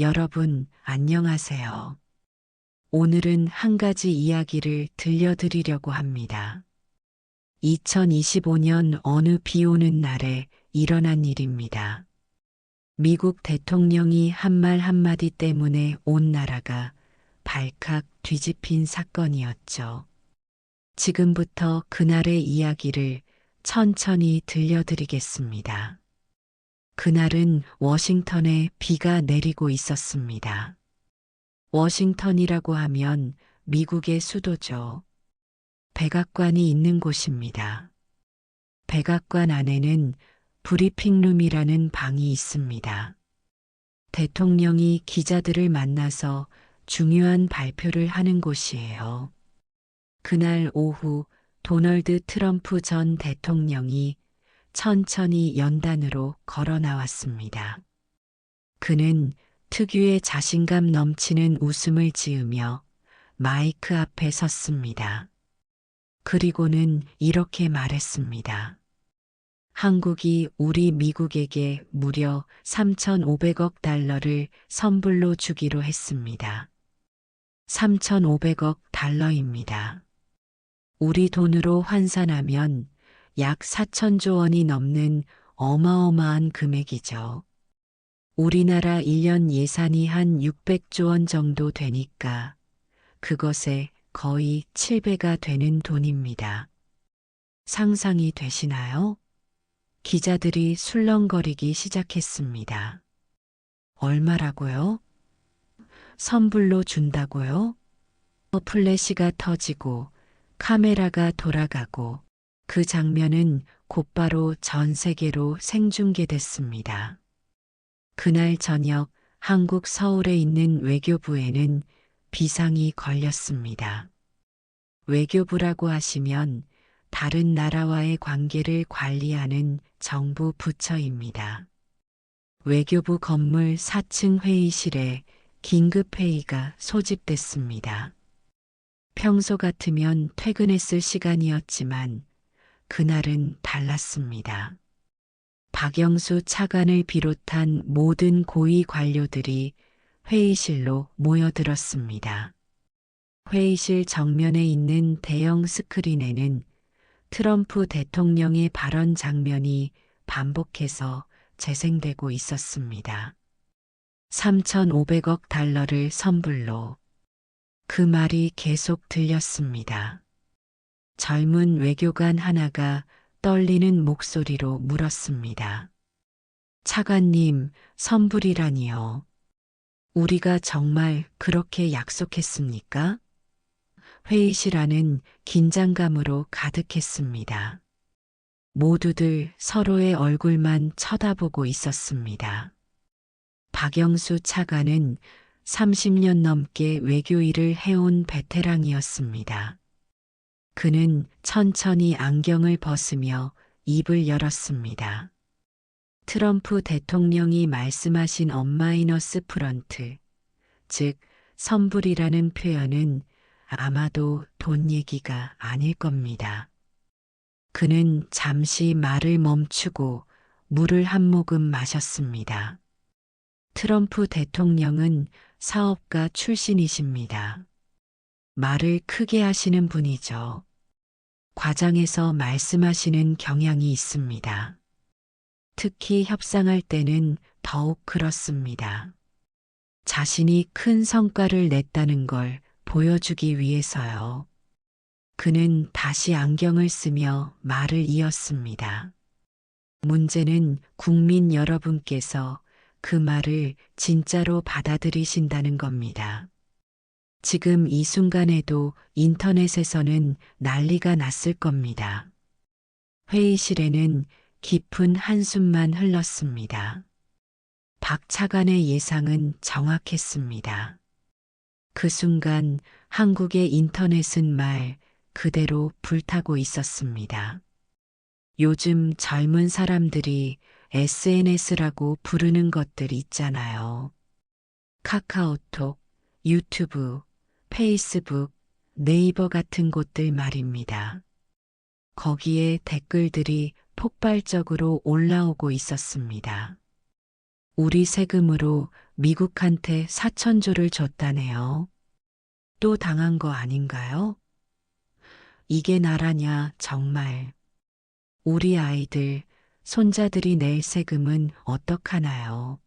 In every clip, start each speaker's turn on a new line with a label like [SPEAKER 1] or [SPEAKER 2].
[SPEAKER 1] 여러분, 안녕하세요. 오늘은 한 가지 이야기를 들려드리려고 합니다. 2025년 어느 비 오는 날에 일어난 일입니다. 미국 대통령이 한 말 한마디 때문에 온 나라가 발칵 뒤집힌 사건이었죠. 지금부터 그날의 이야기를 천천히 들려드리겠습니다. 그날은 워싱턴에 비가 내리고 있었습니다. 워싱턴이라고 하면 미국의 수도죠. 백악관이 있는 곳입니다. 백악관 안에는 브리핑룸이라는 방이 있습니다. 대통령이 기자들을 만나서 중요한 발표를 하는 곳이에요. 그날 오후 도널드 트럼프 전 대통령이 천천히 연단으로 걸어 나왔습니다. 그는 특유의 자신감 넘치는 웃음을 지으며 마이크 앞에 섰습니다. 그리고는 이렇게 말했습니다. 한국이 우리 미국에게 무려 3,500억 달러를 선불로 주기로 했습니다. 3,500억 달러입니다. 우리 돈으로 환산하면 약 4천조 원이 넘는 어마어마한 금액이죠. 우리나라 1년 예산이 한 600조 원 정도 되니까 그것에 거의 7배가 되는 돈입니다. 상상이 되시나요? 기자들이 술렁거리기 시작했습니다. 얼마라고요? 선불로 준다고요? 플래시가 터지고 카메라가 돌아가고 그 장면은 곧바로 전 세계로 생중계됐습니다. 그날 저녁 한국 서울에 있는 외교부에는 비상이 걸렸습니다. 외교부라고 하시면 다른 나라와의 관계를 관리하는 정부 부처입니다. 외교부 건물 4층 회의실에 긴급회의가 소집됐습니다. 평소 같으면 퇴근했을 시간이었지만 그날은 달랐습니다. 박영수 차관을 비롯한 모든 고위 관료들이 회의실로 모여들었습니다. 회의실 정면에 있는 대형 스크린에는 트럼프 대통령의 발언 장면이 반복해서 재생되고 있었습니다. 3,500억 달러를 선불로 그 말이 계속 들렸습니다. 젊은 외교관 하나가 떨리는 목소리로 물었습니다. 차관님, 선불이라니요. 우리가 정말 그렇게 약속했습니까? 회의실 안은 긴장감으로 가득했습니다. 모두들 서로의 얼굴만 쳐다보고 있었습니다. 박영수 차관은 30년 넘게 외교 일을 해온 베테랑이었습니다. 그는 천천히 안경을 벗으며 입을 열었습니다. 트럼프 대통령이 말씀하신 엄마이너스 프런트, 즉, 선불이라는 표현은 아마도 돈 얘기가 아닐 겁니다. 그는 잠시 말을 멈추고 물을 한 모금 마셨습니다. 트럼프 대통령은 사업가 출신이십니다. 말을 크게 하시는 분이죠. 과장해서 말씀하시는 경향이 있습니다. 특히 협상할 때는 더욱 그렇습니다. 자신이 큰 성과를 냈다는 걸 보여주기 위해서요. 그는 다시 안경을 쓰며 말을 이었습니다. 문제는 국민 여러분께서 그 말을 진짜로 받아들이신다는 겁니다. 지금 이 순간에도 인터넷에서는 난리가 났을 겁니다. 회의실에는 깊은 한숨만 흘렀습니다. 박 차관의 예상은 정확했습니다. 그 순간 한국의 인터넷은 말 그대로 불타고 있었습니다. 요즘 젊은 사람들이 SNS라고 부르는 것들 있잖아요. 카카오톡, 유튜브, 페이스북, 네이버 같은 곳들 말입니다. 거기에 댓글들이 폭발적으로 올라오고 있었습니다. 우리 세금으로 미국한테 4천조를 줬다네요. 또 당한 거 아닌가요? 이게 나라냐, 정말. 우리 아이들, 손자들이 낼 세금은 어떡하나요?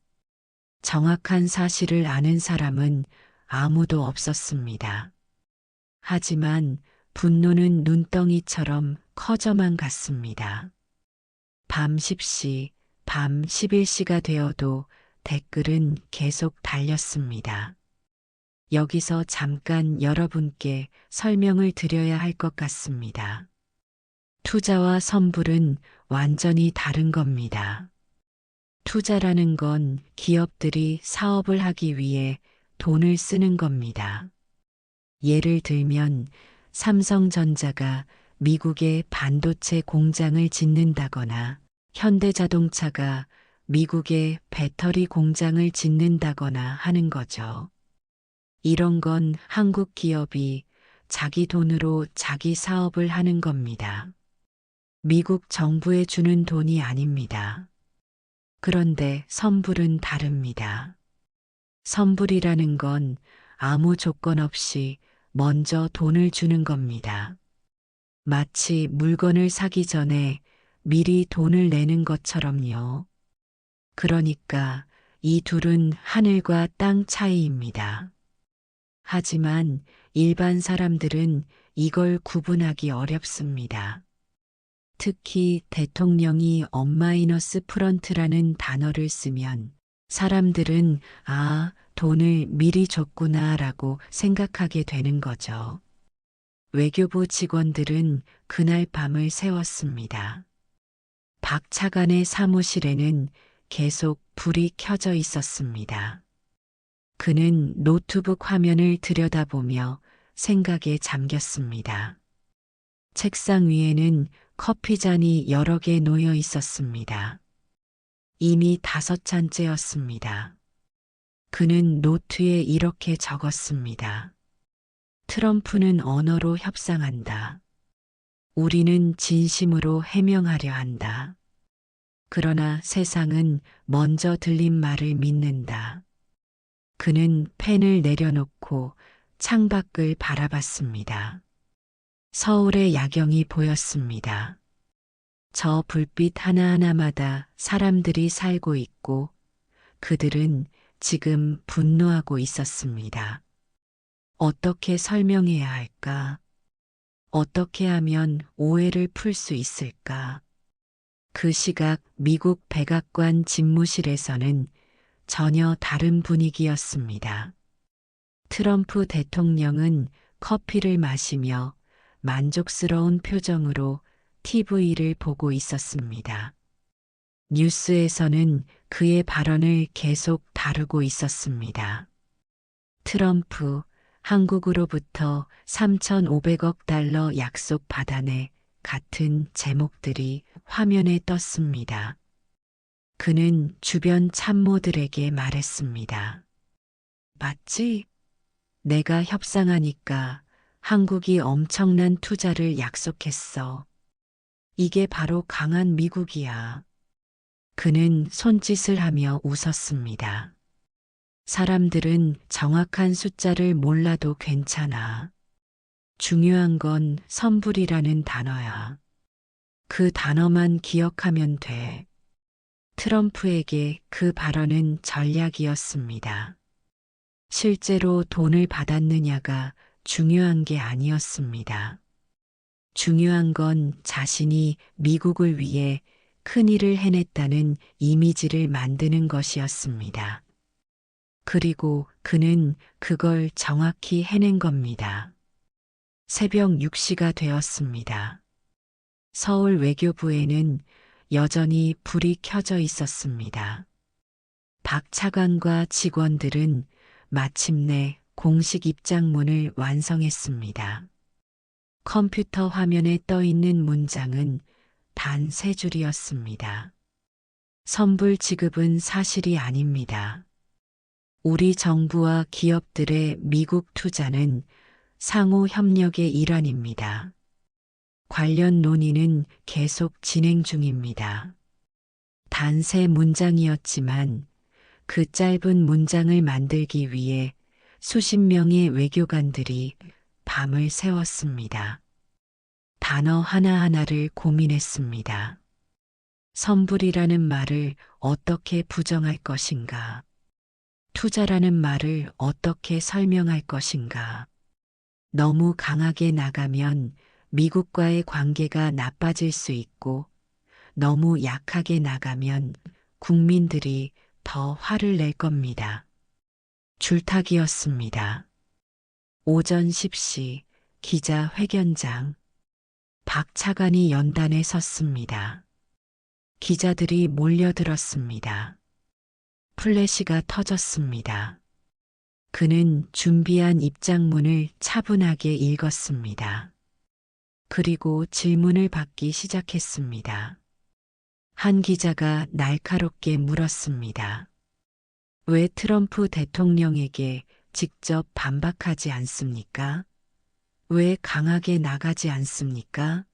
[SPEAKER 1] 정확한 사실을 아는 사람은 아무도 없었습니다. 하지만 분노는 눈덩이처럼 커져만 갔습니다. 밤 10시, 밤 11시가 되어도 댓글은 계속 달렸습니다. 여기서 잠깐 여러분께 설명을 드려야 할 것 같습니다. 투자와 선불은 완전히 다른 겁니다. 투자라는 건 기업들이 사업을 하기 위해 돈을 쓰는 겁니다. 예를 들면 삼성전자가 미국에 반도체 공장을 짓는다거나 현대자동차가 미국에 배터리 공장을 짓는다거나 하는 거죠. 이런 건 한국 기업이 자기 돈으로 자기 사업을 하는 겁니다. 미국 정부에 주는 돈이 아닙니다. 그런데 선불은 다릅니다. 선불이라는 건 아무 조건 없이 먼저 돈을 주는 겁니다. 마치 물건을 사기 전에 미리 돈을 내는 것처럼요. 그러니까 이 둘은 하늘과 땅 차이입니다. 하지만 일반 사람들은 이걸 구분하기 어렵습니다. 특히 대통령이 엄마이너스 프런트라는 단어를 쓰면 사람들은 아, 돈을 미리 줬구나 라고 생각하게 되는 거죠. 외교부 직원들은 그날 밤을 새웠습니다. 박 차관의 사무실에는 계속 불이 켜져 있었습니다. 그는 노트북 화면을 들여다보며 생각에 잠겼습니다. 책상 위에는 커피잔이 여러 개 놓여 있었습니다. 이미 다섯 잔째였습니다. 그는 노트에 이렇게 적었습니다. 트럼프는 언어로 협상한다. 우리는 진심으로 해명하려 한다. 그러나 세상은 먼저 들린 말을 믿는다. 그는 펜을 내려놓고 창밖을 바라봤습니다. 서울의 야경이 보였습니다. 저 불빛 하나하나마다 사람들이 살고 있고 그들은 지금 분노하고 있었습니다. 어떻게 설명해야 할까? 어떻게 하면 오해를 풀 수 있을까? 그 시각 미국 백악관 집무실에서는 전혀 다른 분위기였습니다. 트럼프 대통령은 커피를 마시며 만족스러운 표정으로 TV를 보고 있었습니다. 뉴스에서는 그의 발언을 계속 다루고 있었습니다. 트럼프, 한국으로부터 3,500억 달러 약속 받아내 같은 제목들이 화면에 떴습니다. 그는 주변 참모들에게 말했습니다. 맞지? 내가 협상하니까 한국이 엄청난 투자를 약속했어. 이게 바로 강한 미국이야. 그는 손짓을 하며 웃었습니다. 사람들은 정확한 숫자를 몰라도 괜찮아. 중요한 건 선불이라는 단어야. 그 단어만 기억하면 돼. 트럼프에게 그 발언은 전략이었습니다. 실제로 돈을 받았느냐가 중요한 게 아니었습니다. 중요한 건 자신이 미국을 위해 큰 일을 해냈다는 이미지를 만드는 것이었습니다. 그리고 그는 그걸 정확히 해낸 겁니다. 새벽 6시가 되었습니다. 서울 외교부에는 여전히 불이 켜져 있었습니다. 박 차관과 직원들은 마침내 공식 입장문을 완성했습니다. 컴퓨터 화면에 떠 있는 문장은 단 세 줄이었습니다. 선불 지급은 사실이 아닙니다. 우리 정부와 기업들의 미국 투자는 상호 협력의 일환입니다. 관련 논의는 계속 진행 중입니다. 단 세 문장이었지만 그 짧은 문장을 만들기 위해 수십 명의 외교관들이 밤을 새웠습니다. 단어 하나하나를 고민했습니다. 선불이라는 말을 어떻게 부정할 것인가? 투자라는 말을 어떻게 설명할 것인가? 너무 강하게 나가면 미국과의 관계가 나빠질 수 있고 너무 약하게 나가면 국민들이 더 화를 낼 겁니다. 줄타기였습니다. 오전 10시 기자 회견장. 박 차관이 연단에 섰습니다. 기자들이 몰려들었습니다. 플래시가 터졌습니다. 그는 준비한 입장문을 차분하게 읽었습니다. 그리고 질문을 받기 시작했습니다. 한 기자가 날카롭게 물었습니다. 왜 트럼프 대통령에게 직접 반박하지 않습니까? 왜 강하게 나가지 않습니까?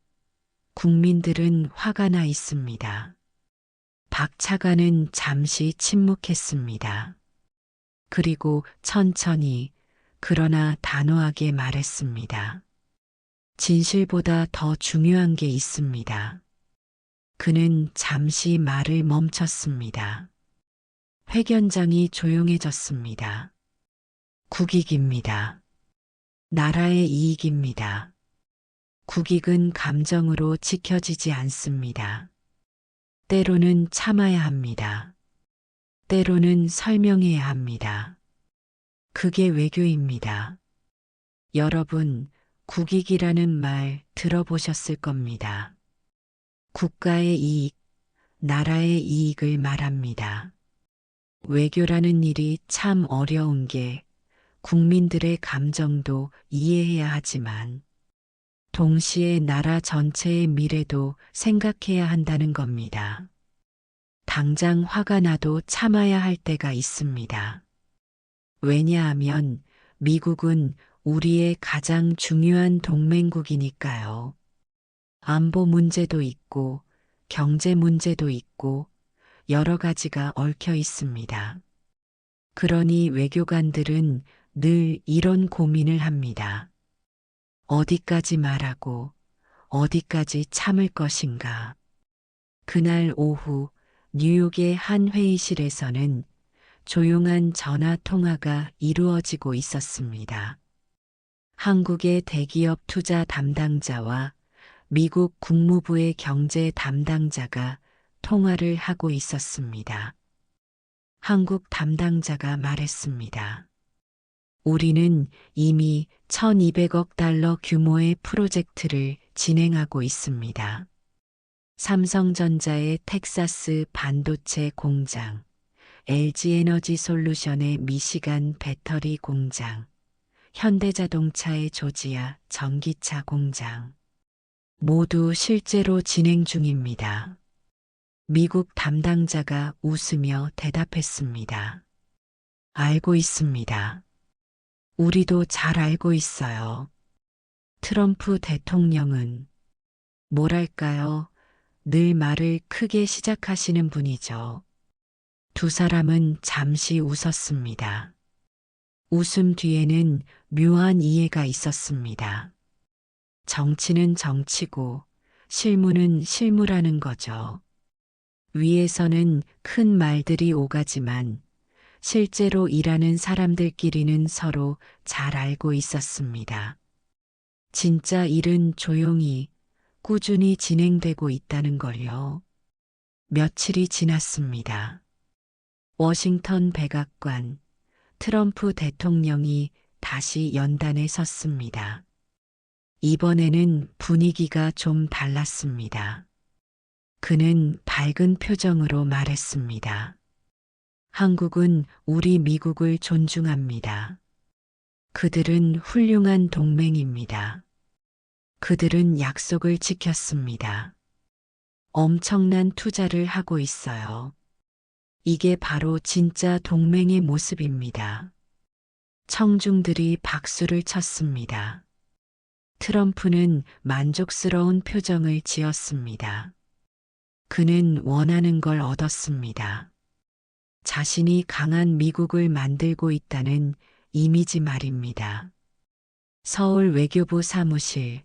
[SPEAKER 1] 국민들은 화가 나 있습니다. 박 차관은 잠시 침묵했습니다. 그리고 천천히 그러나 단호하게 말했습니다. 진실보다 더 중요한 게 있습니다. 그는 잠시 말을 멈췄습니다. 회견장이 조용해졌습니다. 국익입니다. 나라의 이익입니다. 국익은 감정으로 지켜지지 않습니다. 때로는 참아야 합니다. 때로는 설명해야 합니다. 그게 외교입니다. 여러분, 국익이라는 말 들어보셨을 겁니다. 국가의 이익, 나라의 이익을 말합니다. 외교라는 일이 참 어려운 게 국민들의 감정도 이해해야 하지만 동시에 나라 전체의 미래도 생각해야 한다는 겁니다. 당장 화가 나도 참아야 할 때가 있습니다. 왜냐하면 미국은 우리의 가장 중요한 동맹국이니까요. 안보 문제도 있고 경제 문제도 있고 여러 가지가 얽혀 있습니다. 그러니 외교관들은 늘 이런 고민을 합니다. 어디까지 말하고 어디까지 참을 것인가. 그날 오후 뉴욕의 한 회의실에서는 조용한 전화 통화가 이루어지고 있었습니다. 한국의 대기업 투자 담당자와 미국 국무부의 경제 담당자가 통화를 하고 있었습니다. 한국 담당자가 말했습니다. 우리는 이미 1200억 달러 규모의 프로젝트를 진행하고 있습니다. 삼성전자의 텍사스 반도체 공장, LG에너지 솔루션의 미시간 배터리 공장, 현대자동차의 조지아 전기차 공장, 모두 실제로 진행 중입니다. 미국 담당자가 웃으며 대답했습니다. 알고 있습니다. 우리도 잘 알고 있어요. 트럼프 대통령은 뭐랄까요? 늘 말을 크게 시작하시는 분이죠. 두 사람은 잠시 웃었습니다. 웃음 뒤에는 묘한 이해가 있었습니다. 정치는 정치고 실무는 실무라는 거죠. 위에서는 큰 말들이 오가지만 실제로 일하는 사람들끼리는 서로 잘 알고 있었습니다. 진짜 일은 조용히 꾸준히 진행되고 있다는 걸요. 며칠이 지났습니다. 워싱턴 백악관 트럼프 대통령이 다시 연단에 섰습니다. 이번에는 분위기가 좀 달랐습니다. 그는 밝은 표정으로 말했습니다. 한국은 우리 미국을 존중합니다. 그들은 훌륭한 동맹입니다. 그들은 약속을 지켰습니다. 엄청난 투자를 하고 있어요. 이게 바로 진짜 동맹의 모습입니다. 청중들이 박수를 쳤습니다. 트럼프는 만족스러운 표정을 지었습니다. 그는 원하는 걸 얻었습니다. 자신이 강한 미국을 만들고 있다는 이미지 말입니다. 서울 외교부 사무실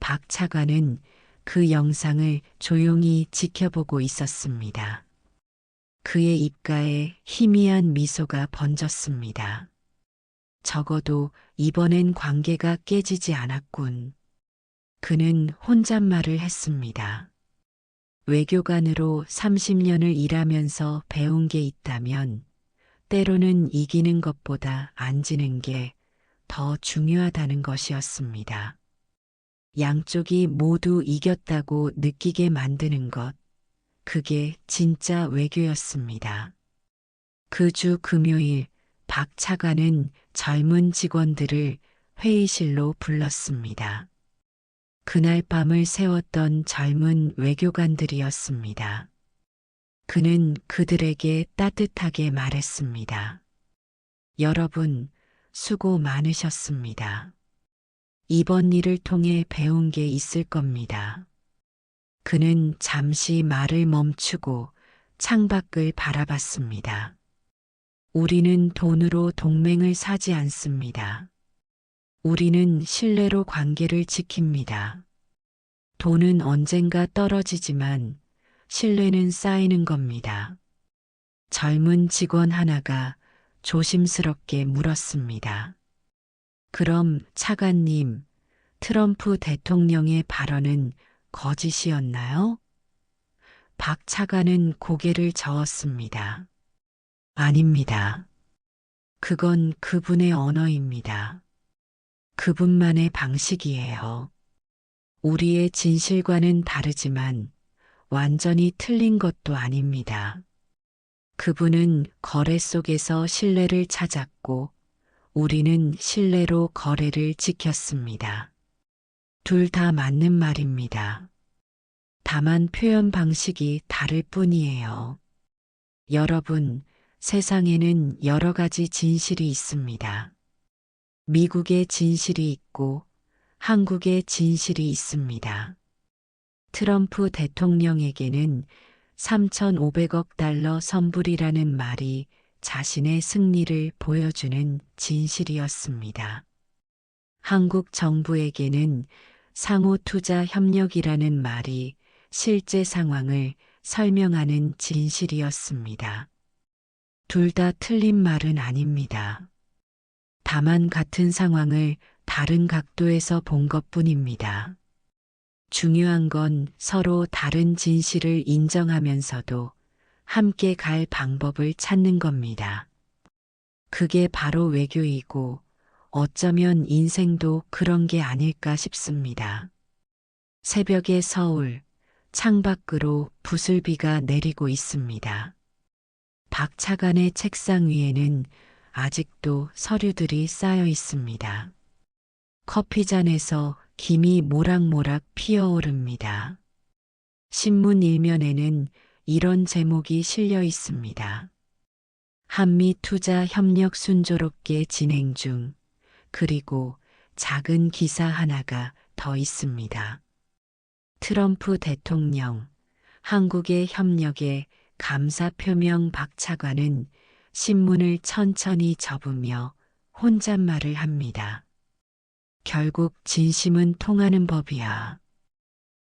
[SPEAKER 1] 박 차관은 그 영상을 조용히 지켜보고 있었습니다. 그의 입가에 희미한 미소가 번졌습니다. 적어도 이번엔 관계가 깨지지 않았군. 그는 혼잣말을 했습니다. 외교관으로 30년을 일하면서 배운 게 있다면 때로는 이기는 것보다 안 지는 게 더 중요하다는 것이었습니다. 양쪽이 모두 이겼다고 느끼게 만드는 것, 그게 진짜 외교였습니다. 그 주 금요일 박 차관은 젊은 직원들을 회의실로 불렀습니다. 그날 밤을 세웠던 젊은 외교관들이었습니다. 그는 그들에게 따뜻하게 말했습니다. 여러분, 수고 많으셨습니다. 이번 일을 통해 배운 게 있을 겁니다. 그는 잠시 말을 멈추고 창밖을 바라봤습니다. 우리는 돈으로 동맹을 사지 않습니다. 우리는 신뢰로 관계를 지킵니다. 돈은 언젠가 떨어지지만 신뢰는 쌓이는 겁니다. 젊은 직원 하나가 조심스럽게 물었습니다. 그럼 차관님, 트럼프 대통령의 발언은 거짓이었나요? 박 차관은 고개를 저었습니다. 아닙니다. 그건 그분의 언어입니다. 그분만의 방식이에요. 우리의 진실과는 다르지만 완전히 틀린 것도 아닙니다. 그분은 거래 속에서 신뢰를 찾았고 우리는 신뢰로 거래를 지켰습니다. 둘 다 맞는 말입니다. 다만 표현 방식이 다를 뿐이에요. 여러분, 세상에는 여러 가지 진실이 있습니다. 미국의 진실이 있고 한국의 진실이 있습니다. 트럼프 대통령에게는 3,500억 달러 선불이라는 말이 자신의 승리를 보여주는 진실이었습니다. 한국 정부에게는 상호 투자 협력이라는 말이 실제 상황을 설명하는 진실이었습니다. 둘 다 틀린 말은 아닙니다. 다만 같은 상황을 다른 각도에서 본 것 뿐입니다. 중요한 건 서로 다른 진실을 인정하면서도 함께 갈 방법을 찾는 겁니다. 그게 바로 외교이고 어쩌면 인생도 그런 게 아닐까 싶습니다. 새벽의 서울, 창밖으로 부슬비가 내리고 있습니다. 박 차관의 책상 위에는 아직도 서류들이 쌓여 있습니다. 커피잔에서 김이 모락모락 피어오릅니다. 신문 일면에는 이런 제목이 실려 있습니다. 한미 투자 협력 순조롭게 진행 중, 그리고 작은 기사 하나가 더 있습니다. 트럼프 대통령, 한국의 협력에 감사 표명 박 차관은 신문을 천천히 접으며 혼잣말을 합니다. 결국 진심은 통하는 법이야.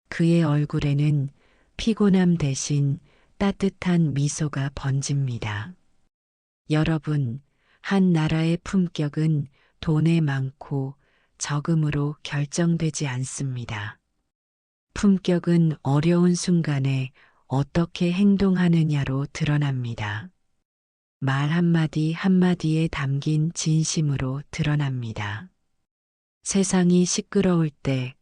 [SPEAKER 1] 그의 얼굴에는 피곤함 대신 따뜻한 미소가 번집니다. 여러분, 한 나라의 품격은 돈에 많고 적음으로 결정되지 않습니다. 품격은 어려운 순간에 어떻게 행동하느냐로 드러납니다. 말 한마디 한마디에 담긴 진심으로 드러납니다. 세상이 시끄러울 때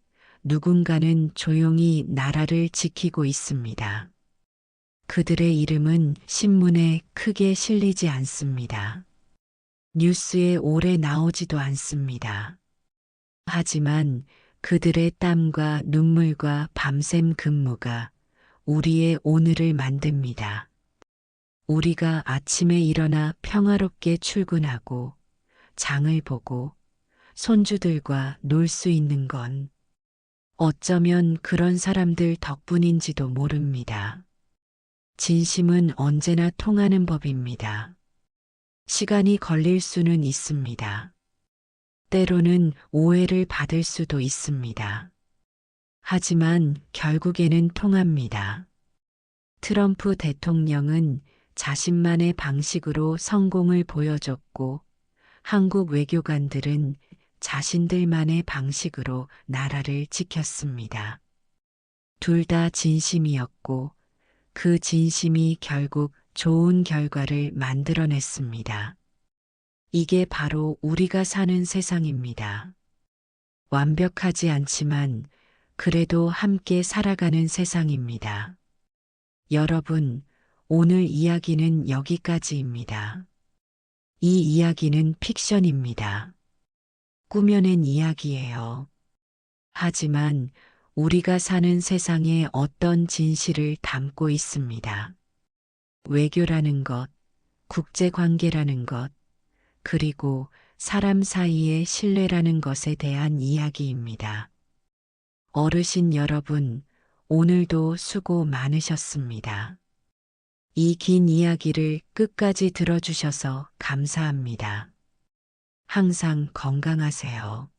[SPEAKER 1] 누군가는 조용히 나라를 지키고 있습니다. 그들의 이름은 신문에 크게 실리지 않습니다. 뉴스에 오래 나오지도 않습니다. 하지만 그들의 땀과 눈물과 밤샘 근무가 우리의 오늘을 만듭니다. 우리가 아침에 일어나 평화롭게 출근하고 장을 보고 손주들과 놀 수 있는 건 어쩌면 그런 사람들 덕분인지도 모릅니다. 진심은 언제나 통하는 법입니다. 시간이 걸릴 수는 있습니다. 때로는 오해를 받을 수도 있습니다. 하지만 결국에는 통합니다. 트럼프 대통령은 자신만의 방식으로 성공을 보여줬고 한국 외교관들은 자신들만의 방식으로 나라를 지켰습니다. 둘 다 진심이었고 그 진심이 결국 좋은 결과를 만들어냈습니다. 이게 바로 우리가 사는 세상입니다. 완벽하지 않지만 그래도 함께 살아가는 세상입니다. 여러분, 오늘 이야기는 여기까지입니다. 이 이야기는 픽션입니다. 꾸며낸 이야기예요. 하지만 우리가 사는 세상에 어떤 진실을 담고 있습니다. 외교라는 것, 국제관계라는 것, 그리고 사람 사이의 신뢰라는 것에 대한 이야기입니다. 어르신 여러분, 오늘도 수고 많으셨습니다. 이 긴 이야기를 끝까지 들어주셔서 감사합니다. 항상 건강하세요.